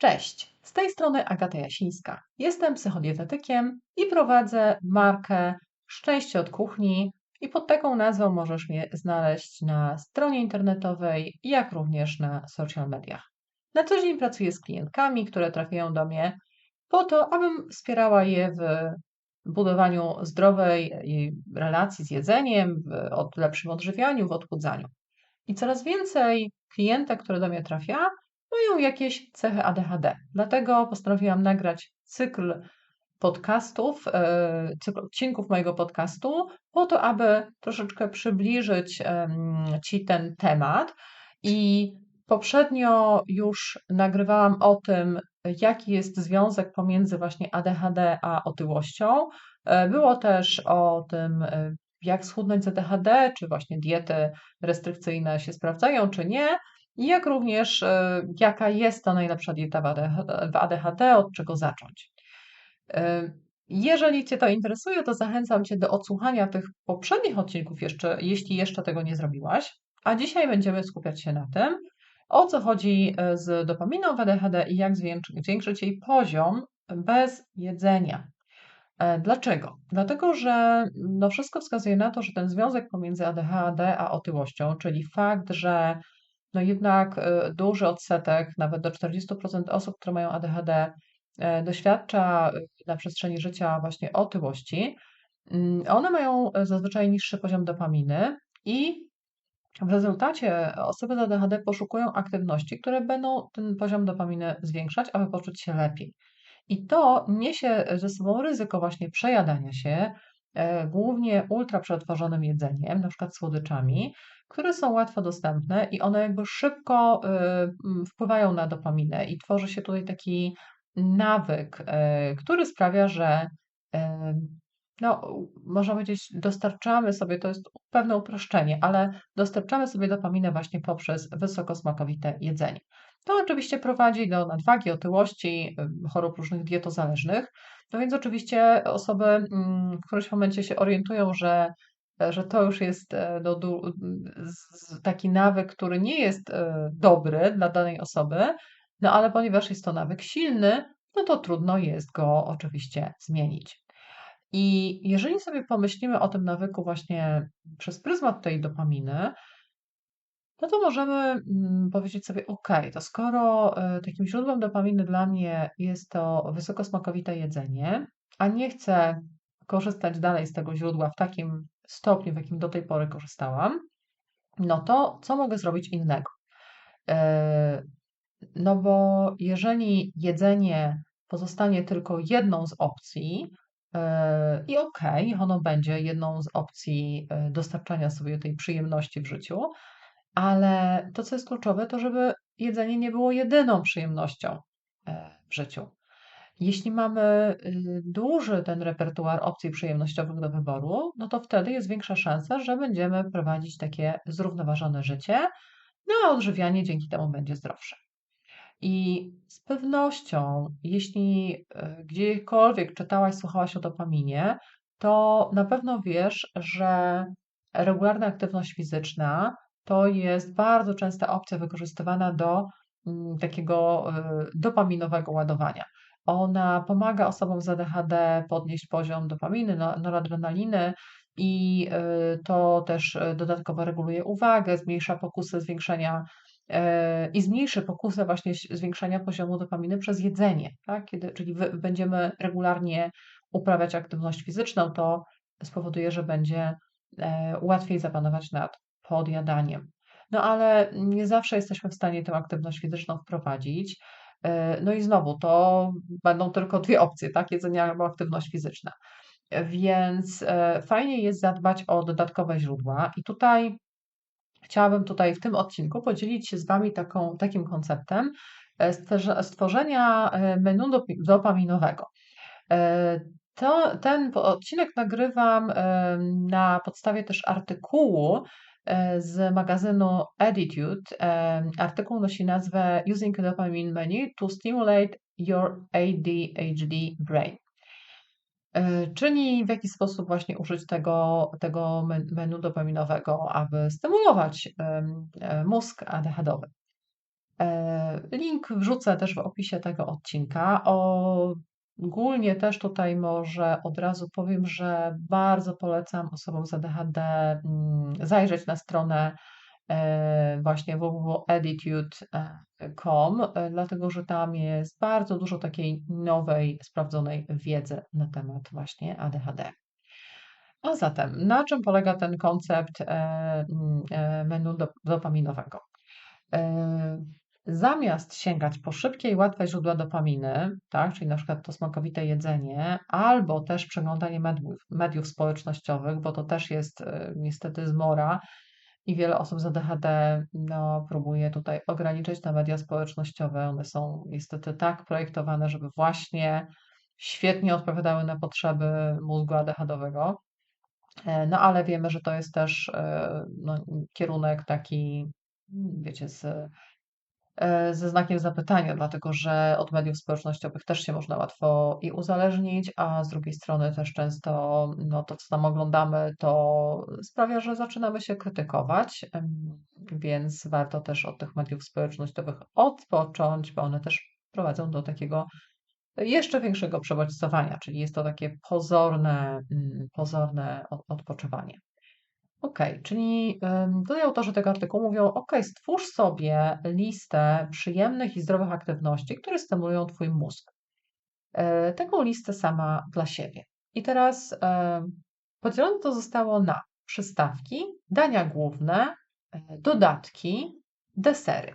Cześć, z tej strony Agata Jasińska. Jestem psychodietetykiem i prowadzę markę Szczęście od kuchni i pod taką nazwą możesz mnie znaleźć na stronie internetowej, jak również na social mediach. Na co dzień pracuję z klientkami, które trafiają do mnie po to, abym wspierała je w budowaniu zdrowej relacji z jedzeniem, w lepszym odżywianiu, w odchudzaniu. I coraz więcej klientek, które do mnie trafia, mają jakieś cechy ADHD. Dlatego postanowiłam nagrać cykl podcastów, e, cykl odcinków mojego podcastu, po to, aby troszeczkę przybliżyć Ci ten temat. I poprzednio już nagrywałam o tym, jaki jest związek pomiędzy właśnie ADHD a otyłością. E, było też o tym, e, jak schudnąć z ADHD, czy właśnie diety restrykcyjne się sprawdzają, czy nie jak również e, jaka jest ta najlepsza dieta w ADHD, od czego zacząć. E, jeżeli Cię to interesuje, to zachęcam Cię do odsłuchania tych poprzednich odcinków, jeszcze, jeśli jeszcze tego nie zrobiłaś. A dzisiaj będziemy skupiać się na tym, o co chodzi e, z dopaminą w ADHD i jak zwiększyć jej poziom bez jedzenia. Dlaczego? Dlatego, że no wszystko wskazuje na to, że ten związek pomiędzy ADHD a otyłością, czyli fakt, że no jednak e, duży odsetek, nawet do 40% osób, które mają ADHD, e, doświadcza e, na przestrzeni życia właśnie otyłości. Mm, one mają zazwyczaj niższy poziom dopaminy i w rezultacie osoby z ADHD poszukują aktywności, które będą ten poziom dopaminy zwiększać, aby poczuć się lepiej. I to niesie ze sobą ryzyko właśnie przejadania się, głównie ultra przetworzonym jedzeniem, na przykład słodyczami, które są łatwo dostępne i one jakby szybko y, wpływają na dopaminę i tworzy się tutaj taki nawyk, y, który sprawia, że no, można powiedzieć, dostarczamy sobie, to jest pewne uproszczenie, ale dostarczamy sobie dopaminę właśnie poprzez wysokosmakowite jedzenie. To oczywiście prowadzi do nadwagi, otyłości, chorób różnych dietozależnych. No więc oczywiście osoby mm, w którymś momencie się orientują, że że to już jest e, no, taki nawyk, który nie jest e, dobry dla danej osoby, no ale ponieważ jest to nawyk silny, no to trudno jest go oczywiście zmienić. I jeżeli sobie pomyślimy o tym nawyku właśnie przez pryzmat tej dopaminy, no to możemy mm, powiedzieć sobie, ok, to skoro e, takim źródłem dopaminy dla mnie jest to wysokosmakowite jedzenie, a nie chcę korzystać dalej z tego źródła w takim stopniu, w jakim do tej pory korzystałam, no to co mogę zrobić innego? E, no bo jeżeli jedzenie pozostanie tylko jedną z opcji, i okej, okay, ono będzie jedną z opcji e, dostarczania sobie tej przyjemności w życiu, ale to, co jest kluczowe, to żeby jedzenie nie było jedyną przyjemnością w życiu. Jeśli mamy y, duży ten repertuar opcji przyjemnościowych do wyboru, no to wtedy jest większa szansa, że będziemy prowadzić takie zrównoważone życie, no a odżywianie dzięki temu będzie zdrowsze. I z pewnością, jeśli y, gdziekolwiek czytałaś, słuchałaś o dopaminie, to na pewno wiesz, że regularna aktywność fizyczna to jest bardzo częsta opcja wykorzystywana do mm, takiego y, dopaminowego ładowania. Ona pomaga osobom z ADHD podnieść poziom dopaminy, noradrenaliny i y, to też dodatkowo reguluje uwagę, zmniejsza pokusę zwiększenia i zmniejszy pokusę właśnie zwiększania poziomu dopaminy przez jedzenie. Tak? Kiedy, czyli będziemy regularnie uprawiać aktywność fizyczną, to spowoduje, że będzie e, łatwiej zapanować nad podjadaniem. No ale nie zawsze jesteśmy w stanie tę aktywność fizyczną wprowadzić. E, no i znowu, to będą tylko dwie opcje, tak? Jedzenie albo aktywność fizyczna. Więc e, fajnie jest zadbać o dodatkowe źródła i tutaj chciałabym tutaj w tym odcinku podzielić się z Wami taką, takim konceptem e, stworzenia menu dopaminowego. To, ten odcinek nagrywam na podstawie też artykułu E, z magazynu Attitude. E, artykuł nosi nazwę Using Dopamine Menu to Stimulate Your ADHD Brain. E, czyli w jaki sposób właśnie użyć tego, tego menu dopaminowego, aby stymulować mózg ADHD-owy. E, link wrzucę też w opisie tego odcinka. Ogólnie też tutaj może od razu powiem, że bardzo polecam osobom z ADHD mm, zajrzeć na stronę e, właśnie www.editude.com, e, dlatego że tam jest bardzo dużo takiej nowej, sprawdzonej wiedzy na temat właśnie ADHD. A zatem, na czym polega ten koncept mm, menu dopaminowego? zamiast sięgać po szybkie i łatwe źródła dopaminy, tak, czyli na przykład to smakowite jedzenie, albo też przeglądanie mediów, mediów społecznościowych, bo to też jest niestety zmora i wiele osób z ADHD no, próbuje tutaj ograniczyć te media społecznościowe. One są niestety tak projektowane, żeby właśnie świetnie odpowiadały na potrzeby mózgu ADHD-owego. E, no ale wiemy, że to jest też e, no, kierunek taki, wiecie, z ze znakiem zapytania, dlatego że od mediów społecznościowych też się można łatwo i uzależnić, a z drugiej strony też często no, to, co tam oglądamy, to sprawia, że zaczynamy się krytykować, więc warto też od tych mediów społecznościowych odpocząć, bo one też prowadzą do takiego jeszcze większego przebodźcowania, czyli jest to takie pozorne, mm, pozorne odpoczywanie. OK, czyli tutaj autorzy tego artykułu mówią: OK, stwórz sobie listę przyjemnych i zdrowych aktywności, które stymulują Twój mózg. E, taką listę sama dla siebie. I teraz podzielone to zostało na przystawki, dania główne, e, dodatki, desery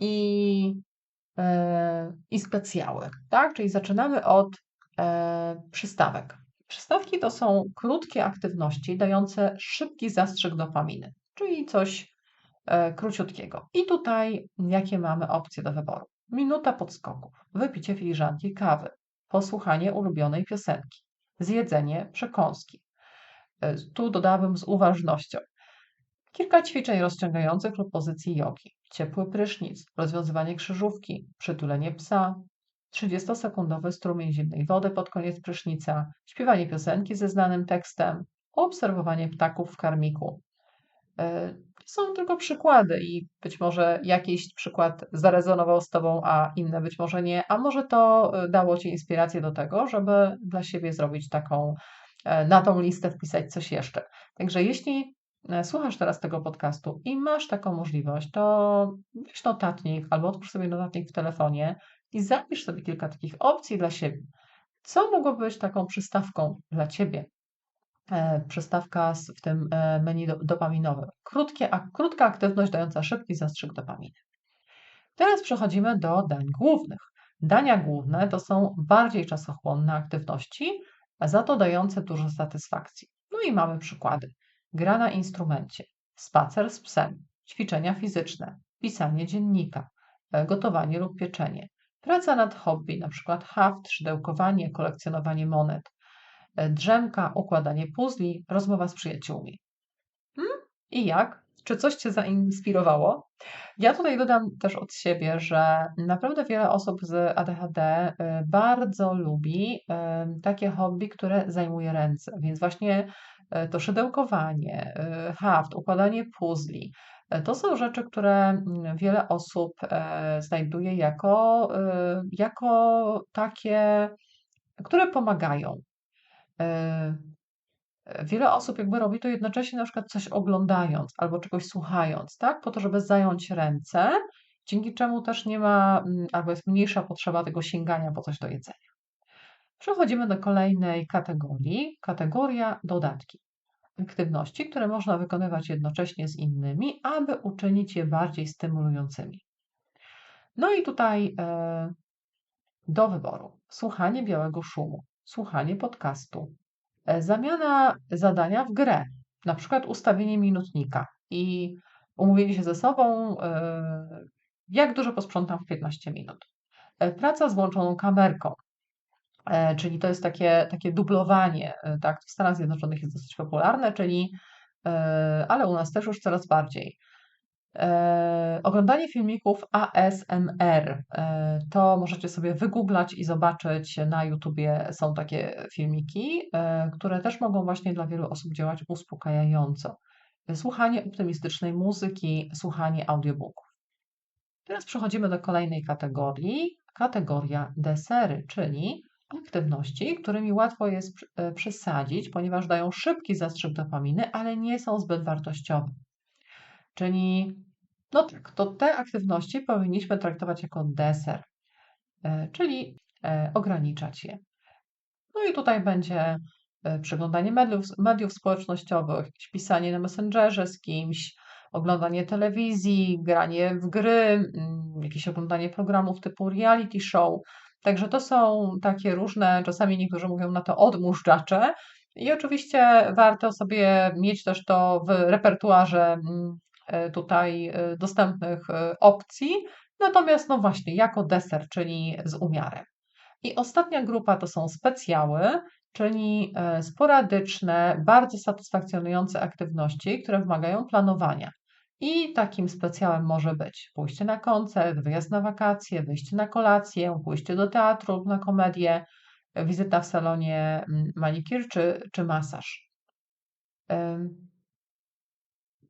i, e, i specjały. Tak? Czyli zaczynamy od przystawek. Przystawki to są krótkie aktywności dające szybki zastrzyk dopaminy, czyli coś e, króciutkiego. I tutaj jakie mamy opcje do wyboru? Minuta podskoków, wypicie filiżanki kawy, posłuchanie ulubionej piosenki, zjedzenie przekąski. E, tu dodałabym z uważnością. Kilka ćwiczeń rozciągających lub pozycji jogi, ciepły prysznic, rozwiązywanie krzyżówki, przytulenie psa, 30-sekundowy strumień zimnej wody pod koniec prysznica, śpiewanie piosenki ze znanym tekstem, obserwowanie ptaków w karmiku. E, są tylko przykłady i być może jakiś przykład zarezonował z Tobą, a inne być może nie, a może to e, dało Ci inspirację do tego, żeby dla siebie zrobić taką, e, na tą listę wpisać coś jeszcze. Także jeśli słuchasz teraz tego podcastu i masz taką możliwość, to weź notatnik albo otwórz sobie notatnik w telefonie i zapisz sobie kilka takich opcji dla siebie. Co mogłoby być taką przystawką dla Ciebie? E, przystawka w tym e, menu dopaminowym. Krótkie, a, krótka aktywność dająca szybki zastrzyk dopaminy. Teraz przechodzimy do dań głównych. Dania główne to są bardziej czasochłonne aktywności, a za to dające dużo satysfakcji. No i mamy przykłady. Gra na instrumencie, spacer z psem, ćwiczenia fizyczne, pisanie dziennika, e, gotowanie lub pieczenie, Praca nad hobby, na przykład haft, szydełkowanie, kolekcjonowanie monet, e, drzemka, układanie puzli, rozmowa z przyjaciółmi. Hmm? I jak? Czy coś Cię zainspirowało? Ja tutaj dodam też od siebie, że naprawdę wiele osób z ADHD e, bardzo lubi e, takie hobby, które zajmuje ręce. Więc właśnie to szydełkowanie, haft, układanie puzli, to są rzeczy, które mm, wiele osób e, znajduje jako, e, jako takie, które pomagają. Wiele osób jakby robi to jednocześnie na przykład coś oglądając albo czegoś słuchając, tak? Po to, żeby zająć ręce, dzięki czemu też nie ma, mm, albo jest mniejsza potrzeba tego sięgania po coś do jedzenia. Przechodzimy do kolejnej kategorii. Kategoria dodatki aktywności, które można wykonywać jednocześnie z innymi, aby uczynić je bardziej stymulującymi. No i tutaj e, do wyboru słuchanie białego szumu, słuchanie podcastu, e, zamiana zadania w grę, na przykład ustawienie minutnika i umówienie się ze sobą, e, jak dużo posprzątam w 15 minut. E, praca z włączoną kamerką, czyli to jest takie, takie dublowanie, e, tak, w Stanach Zjednoczonych jest dosyć popularne, czyli, e, ale u nas też już coraz bardziej. Oglądanie filmików ASMR to możecie sobie wygooglać i zobaczyć na YouTubie są takie filmiki, które też mogą właśnie dla wielu osób działać uspokajająco. Słuchanie optymistycznej muzyki, słuchanie audiobooków. Teraz przechodzimy do kolejnej kategorii, kategoria desery, czyli aktywności, którymi łatwo jest e, przesadzić, ponieważ dają szybki zastrzyk dopaminy, ale nie są zbyt wartościowe. Czyli no tak, to te aktywności powinniśmy traktować jako deser, e, czyli e, ograniczać je. No i tutaj będzie przeglądanie mediów, mediów społecznościowych, pisanie na Messengerze z kimś, oglądanie telewizji, granie w gry, mm, jakieś oglądanie programów typu reality show. Także to są takie różne, czasami niektórzy mówią na to odmóżdżacze. I oczywiście warto sobie mieć też to w repertuarze mm, e, tutaj e, dostępnych e, opcji. Natomiast, no właśnie, jako deser, czyli z umiarem. I ostatnia grupa to są specjały, czyli sporadyczne, bardzo satysfakcjonujące aktywności, które wymagają planowania. I takim specjałem może być pójście na koncert, wyjazd na wakacje, wyjście na kolację, pójście do teatru lub na komedię, wizyta w salonie mm, manikir czy, czy masaż.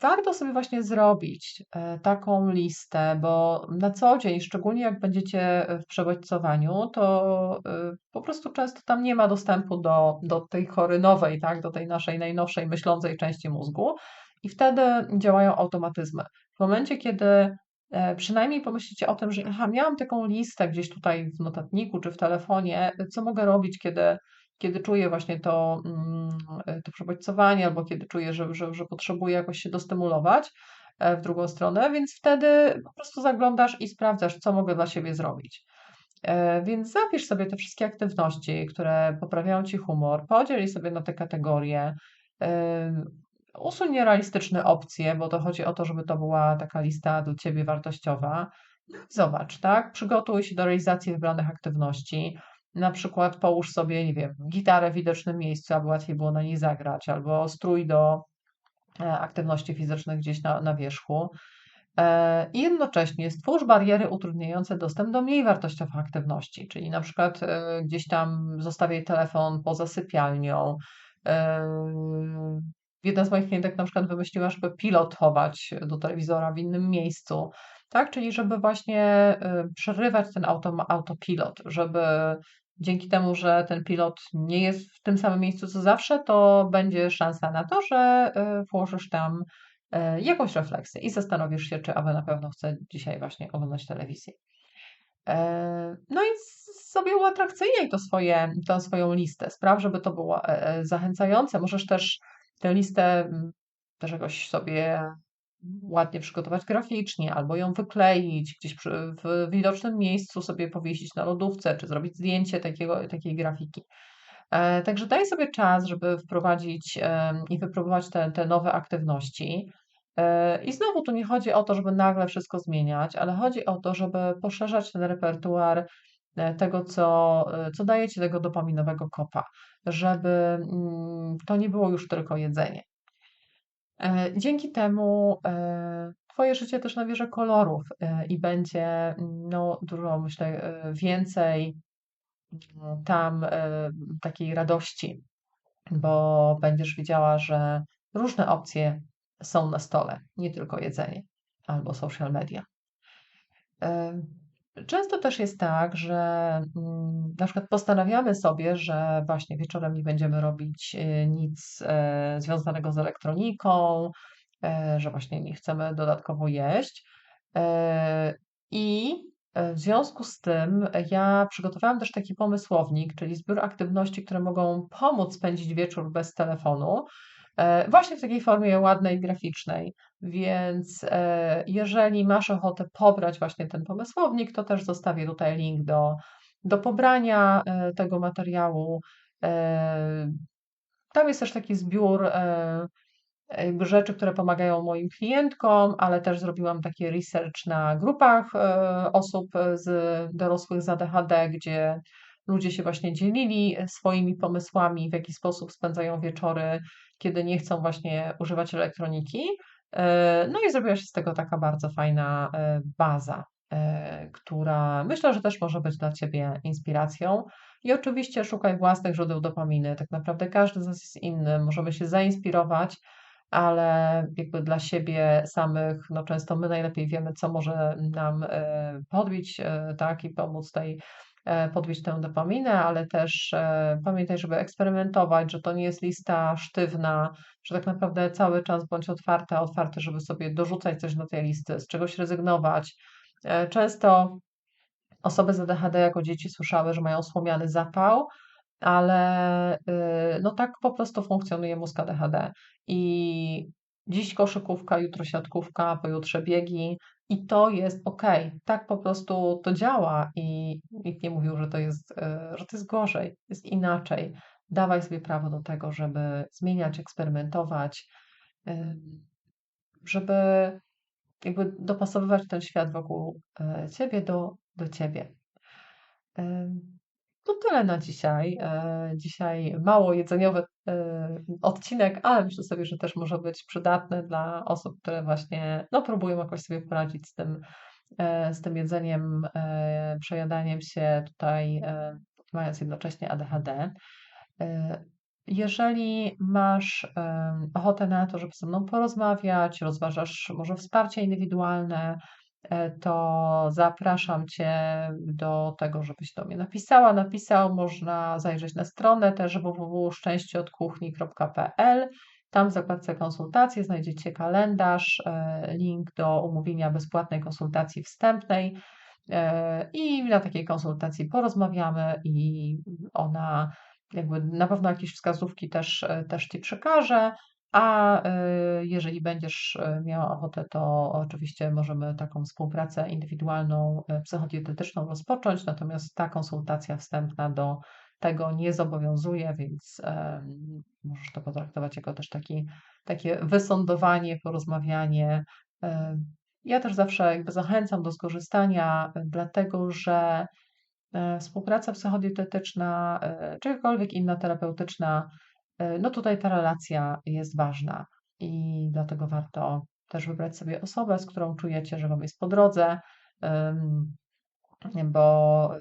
Warto sobie właśnie zrobić e, taką listę, bo na co dzień, szczególnie jak będziecie w przebodźcowaniu, to e, po prostu często tam nie ma dostępu do, do tej chory nowej, tak, do tej naszej najnowszej myślącej części mózgu. I wtedy działają automatyzmy. W momencie, kiedy e, przynajmniej pomyślicie o tym, że aha, miałam taką listę gdzieś tutaj w notatniku czy w telefonie, co mogę robić, kiedy, kiedy czuję właśnie to, mm, e, to przebodźcowanie, albo kiedy czuję, że, że, że potrzebuję jakoś się dostymulować e, w drugą stronę, więc wtedy po prostu zaglądasz i sprawdzasz, co mogę dla siebie zrobić. Więc zapisz sobie te wszystkie aktywności, które poprawiają ci humor, podziel sobie na te kategorie, usuń nierealistyczne opcje, bo to chodzi o to, żeby to była taka lista dla Ciebie wartościowa. Zobacz, tak? Przygotuj się do realizacji wybranych aktywności. Na przykład połóż sobie, nie wiem, gitarę w widocznym miejscu, aby łatwiej było na niej zagrać, albo strój do e, aktywności fizycznych gdzieś na, na wierzchu. E, I jednocześnie stwórz bariery utrudniające dostęp do mniej wartościowych aktywności, czyli na przykład e, gdzieś tam zostawiaj telefon poza sypialnią, Jedna z moich klientek na przykład wymyśliła, żeby pilotować do telewizora w innym miejscu, tak? Czyli żeby właśnie y, przerywać ten auto, autopilot, żeby dzięki temu, że ten pilot nie jest w tym samym miejscu co zawsze, to będzie szansa na to, że y, włożysz tam y, jakąś refleksję i zastanowisz się, czy aby na pewno chcę dzisiaj właśnie oglądać telewizję. E, no i sobie uatrakcyjnij to swoje, tą swoją listę. Spraw, żeby to było e, e, zachęcające. Możesz też tę listę mm, też jakoś sobie ładnie przygotować graficznie, albo ją wykleić gdzieś przy, w widocznym miejscu, sobie powiesić na lodówce, czy zrobić zdjęcie takiego, takiej grafiki. E, także daj sobie czas, żeby wprowadzić e, i wypróbować te, te nowe aktywności. E, I znowu tu nie chodzi o to, żeby nagle wszystko zmieniać, ale chodzi o to, żeby poszerzać ten repertuar E, tego, co, e, co daje ci tego dopaminowego kopa, żeby mm, to nie było już tylko jedzenie. E, dzięki temu Twoje życie też nabierze kolorów i będzie no, dużo, myślę, więcej mm, tam takiej radości, bo będziesz widziała, że różne opcje są na stole, nie tylko jedzenie albo social media. Często też jest tak, że mm, na przykład postanawiamy sobie, że właśnie wieczorem nie będziemy robić y, nic e, związanego z elektroniką, e, że właśnie nie chcemy dodatkowo jeść. E, I w związku z tym ja przygotowałam też taki pomysłownik, czyli zbiór aktywności, które mogą pomóc spędzić wieczór bez telefonu. E, właśnie w takiej formie ładnej, graficznej. Więc e, jeżeli masz ochotę pobrać właśnie ten pomysłownik, to też zostawię tutaj link do, do pobrania e, tego materiału. Tam jest też taki zbiór rzeczy, które pomagają moim klientkom, ale też zrobiłam taki research na grupach osób z dorosłych z ADHD, gdzie ludzie się właśnie dzielili swoimi pomysłami, w jaki sposób spędzają wieczory, kiedy nie chcą właśnie używać elektroniki. E, no i zrobiła się z tego taka bardzo fajna e, baza, e, która myślę, że też może być dla Ciebie inspiracją. I oczywiście szukaj własnych źródeł dopaminy. Tak naprawdę każdy z nas jest inny, możemy się zainspirować ale jakby dla siebie samych, no często my najlepiej wiemy, co może nam podbić, tak, i pomóc tej podbić tę dopaminę, ale też pamiętaj, żeby eksperymentować, że to nie jest lista sztywna, że tak naprawdę cały czas bądź otwarta, otwarty, żeby sobie dorzucać coś do tej listy, z czegoś rezygnować. Często osoby z ADHD jako dzieci słyszały, że mają słomiany zapał, ale y, no tak po prostu funkcjonuje mózg ADHD. I dziś koszykówka, jutro siatkówka, pojutrze biegi i to jest ok. Tak po prostu to działa i nikt nie mówił, że to jest, y, że to jest gorzej, jest inaczej. Dawaj sobie prawo do tego, żeby zmieniać, eksperymentować, żeby jakby dopasowywać ten świat wokół y, ciebie do, do ciebie. To tyle na dzisiaj. E, dzisiaj mało jedzeniowy e, odcinek, ale myślę sobie, że też może być przydatny dla osób, które właśnie no, próbują jakoś sobie poradzić z tym, e, z tym jedzeniem, przejadaniem się tutaj, mając jednocześnie ADHD. Jeżeli masz ochotę na to, żeby ze mną porozmawiać, rozważasz może wsparcie indywidualne, to zapraszam Cię do tego, żebyś do mnie napisała, napisał. Można zajrzeć na stronę też www.szczęścieodkuchni.pl. Tam w zakładce konsultacje znajdziecie kalendarz, e, link do umówienia bezpłatnej konsultacji wstępnej e, i na takiej konsultacji porozmawiamy i ona jakby na pewno jakieś wskazówki też, też Ci przekaże. A y, jeżeli będziesz y, miała ochotę, to oczywiście możemy taką współpracę indywidualną, y, psychodietetyczną rozpocząć, natomiast ta konsultacja wstępna do tego nie zobowiązuje, więc możesz to potraktować jako też taki, takie wysądowanie, porozmawianie. Ja też zawsze jakby zachęcam do skorzystania, dlatego że współpraca psychodietetyczna, czy jakakolwiek inna terapeutyczna, E, no tutaj ta relacja jest ważna i dlatego warto też wybrać sobie osobę, z którą czujecie, że Wam jest po drodze, bo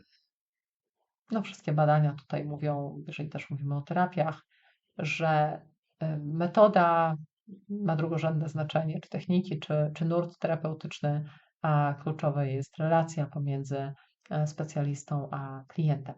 no wszystkie badania tutaj mówią, jeżeli też mówimy o terapiach, że metoda ma drugorzędne znaczenie, czy techniki, czy, czy nurt terapeutyczny, a kluczowa jest relacja pomiędzy e, specjalistą a klientem.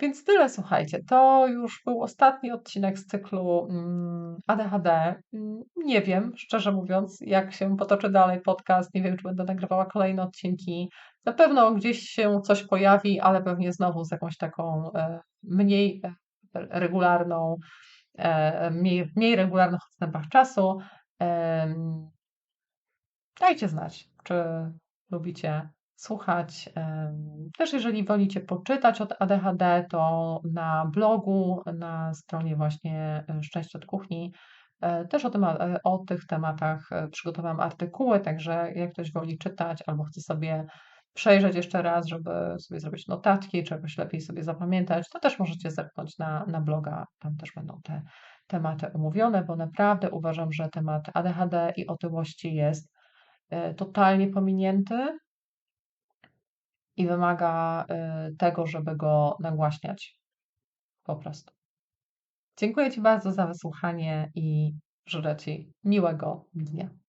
Więc tyle, słuchajcie. To już był ostatni odcinek z cyklu mm, ADHD. Mm, nie wiem, szczerze mówiąc, jak się potoczy dalej podcast. Nie wiem, czy będę nagrywała kolejne odcinki. Na pewno gdzieś się coś pojawi, ale pewnie znowu z jakąś taką e, mniej e, regularną, e, mniej, mniej regularnych odstępach czasu. Dajcie znać, czy lubicie słuchać. Też jeżeli wolicie poczytać od ADHD, to na blogu, na stronie właśnie e, Szczęście od Kuchni, e, też o, tym, e, o tych tematach przygotowałam artykuły, także jak ktoś woli czytać albo chce sobie przejrzeć jeszcze raz, żeby sobie zrobić notatki, czegoś lepiej sobie zapamiętać, to też możecie zerknąć na, na bloga, tam też będą te tematy omówione, bo naprawdę uważam, że temat ADHD i otyłości jest totalnie pominięty i wymaga y, tego, żeby go nagłaśniać. Po prostu. Dziękuję Ci bardzo za wysłuchanie i życzę Ci miłego dnia.